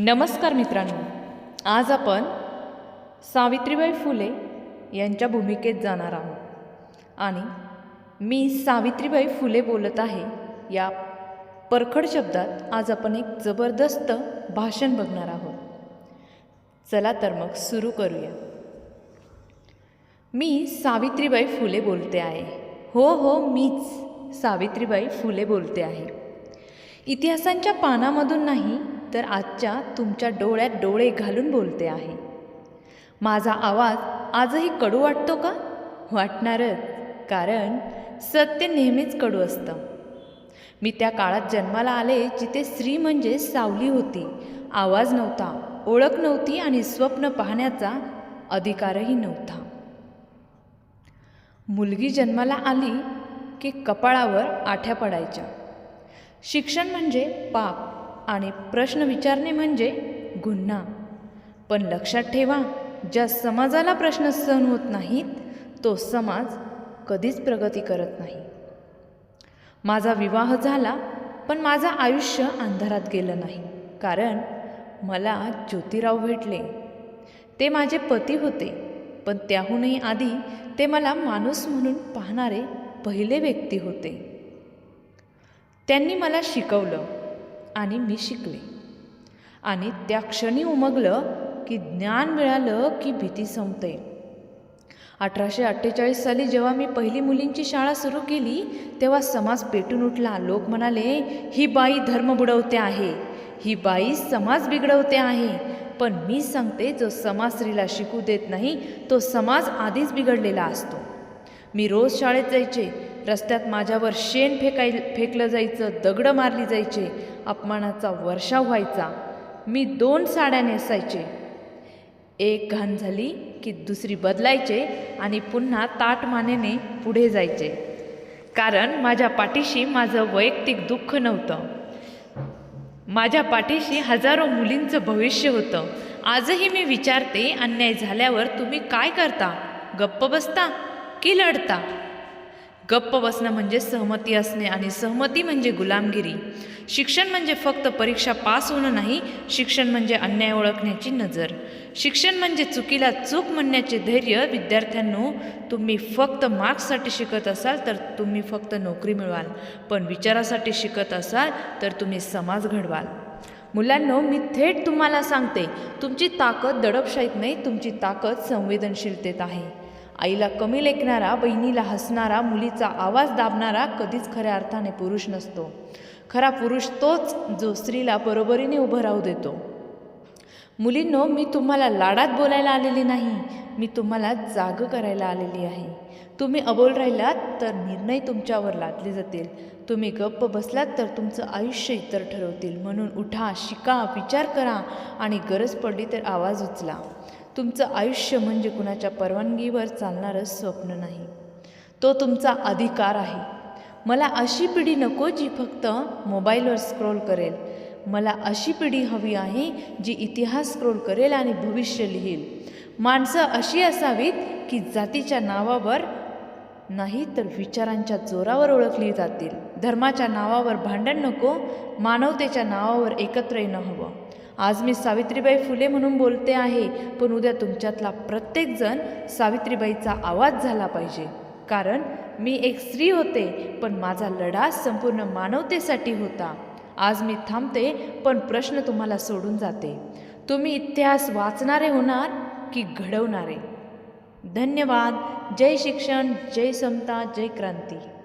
नमस्कार मित्रांनो. आज आपण सावित्रीबाई फुले यांच्या भूमिकेत जाणार आहोत. आणि मी सावित्रीबाई फुले बोलत आहे या परखड शब्दात आज आपण एक जबरदस्त भाषण बघणार आहोत. चला तर मग सुरू करूया. मी सावित्रीबाई फुले बोलते आहे. हो हो मीच सावित्रीबाई फुले बोलते आहे. इतिहासांच्या पानामधून नाही तर आजच्या तुमच्या डोळ्यात डोळे घालून बोलते आहे. माझा आवाज आजही कडू वाटतो का? वाटणारच कारण सत्य नेहमीच कडू असतं. मी त्या काळात जन्माला आले जिथे स्त्री म्हणजे सावली होती. आवाज नव्हता ओळख नव्हती आणि स्वप्न पाहण्याचा अधिकारही नव्हता. मुलगी जन्माला आली की कपाळावर आठ्या पडायच्या. शिक्षण म्हणजे पाप आणि प्रश्न विचारणे म्हणजे गुन्हा. पण लक्षात ठेवा ज्या समाजाला प्रश्न सहन होत नाहीत तो समाज कधीच प्रगती करत नाही. माझा विवाह झाला पण माझं आयुष्य अंधारात गेलं नाही. कारण मला ज्योतिराव भेटले. ते माझे पती होते पण त्याहूनही आधी ते मला माणूस म्हणून पाहणारे पहिले व्यक्ती होते. त्यांनी मला शिकवलं. आणि मी शिकले. आणि त्या क्षणी उमगलं की ज्ञान मिळालं की भीती संपते. अठराशे अठ्ठेचाळीस साली जेव्हा मी पहिली मुलींची शाळा सुरू केली तेव्हा समाज पेटून उठला. लोक म्हणाले ही बाई धर्म बुडवते आहे. ही बाई समाज बिघडवते आहे. पण मी सांगते जो समाज स्त्रीला शिकू देत नाही तो समाज आधीच बिघडलेला असतो. मी रोज शाळेत जायचे. रस्त्यात माझ्यावर शेण फेकाय फेकलं जायचं दगडं मारली जायचे अपमानाचा वर्षाव व्हायचा. मी दोन साड्या नेसायचे. एक घाण झाली की दुसरी बदलायचे आणि पुन्हा ताटमानेने पुढे जायचे. कारण माझ्या पाठीशी माझं वैयक्तिक दुःख नव्हतं. माझ्या पाठीशी हजारो मुलींचं भविष्य होतं. आजही मी विचारते अन्याय झाल्यावर तुम्ही काय करता? गप्प बसता की लढता? गप्प बसणं म्हणजे सहमती असणे आणि सहमती म्हणजे गुलामगिरी. शिक्षण म्हणजे फक्त परीक्षा पास होणं नाही शिक्षण म्हणजे अन्याय ओळखण्याची नजर. शिक्षण म्हणजे चुकीला चूक म्हणण्याचे धैर्य विद्यार्थ्यांनो तुम्ही फक्त मार्क्ससाठी शिकत असाल तर तुम्ही फक्त नोकरी मिळवाल. पण विचारासाठी शिकत असाल तर तुम्ही समाज घडवाल. मुलांनो मी थेट तुम्हाला सांगते तुमची ताकद दडपशाहीत नाही तुमची ताकद संवेदनशीलतेत आहे. आईला कमी लेखणारा बहिणीला हसणारा मुलीचा आवाज दाबणारा कधीच खऱ्या अर्थाने पुरुष नसतो. खरा पुरुष तोच जो स्त्रीला बरोबरीने उभं राहू देतो. मुलींनो मी तुम्हाला लाडात बोलायला आलेली नाही. मी तुम्हाला जाग करायला आलेली आहे. तुम्ही अबोल राहिलात तर निर्णय तुमच्यावर लादले जातील. तुम्ही गप्प बसलात तर तुमचं आयुष्य इतर ठरवतील. म्हणून उठा शिका विचार करा आणि गरज पडली तर आवाज उचला. तुमचं आयुष्य म्हणजे कुणाच्या परवानगीवर चालणारं स्वप्न नाही. तो तुमचा अधिकार आहे. मला अशी पिढी नको जी फक्त मोबाईलवर स्क्रोल करेल. मला अशी पिढी हवी आहे जी इतिहास स्क्रोल करेल आणि भविष्य लिहील. माणसं अशी असावीत की जातीच्या नावावर नाही तर विचारांच्या जोरावर ओळखली जातील. धर्माच्या नावावर भांडण नको मानवतेच्या नावावर एकत्र येणं हवं. आज मी सावित्रीबाई फुले म्हणून बोलते आहे पण उद्या तुमच्यातला प्रत्येकजण सावित्रीबाईचा आवाज झाला पाहिजे. कारण मी एक स्त्री होते पण माझा लढा संपूर्ण मानवतेसाठी होता. आज मी थांबते पण प्रश्न तुम्हाला सोडून जाते. तुम्ही इतिहास वाचणारे होणार की घडवणारे? धन्यवाद. जय शिक्षण जय समता जय क्रांती.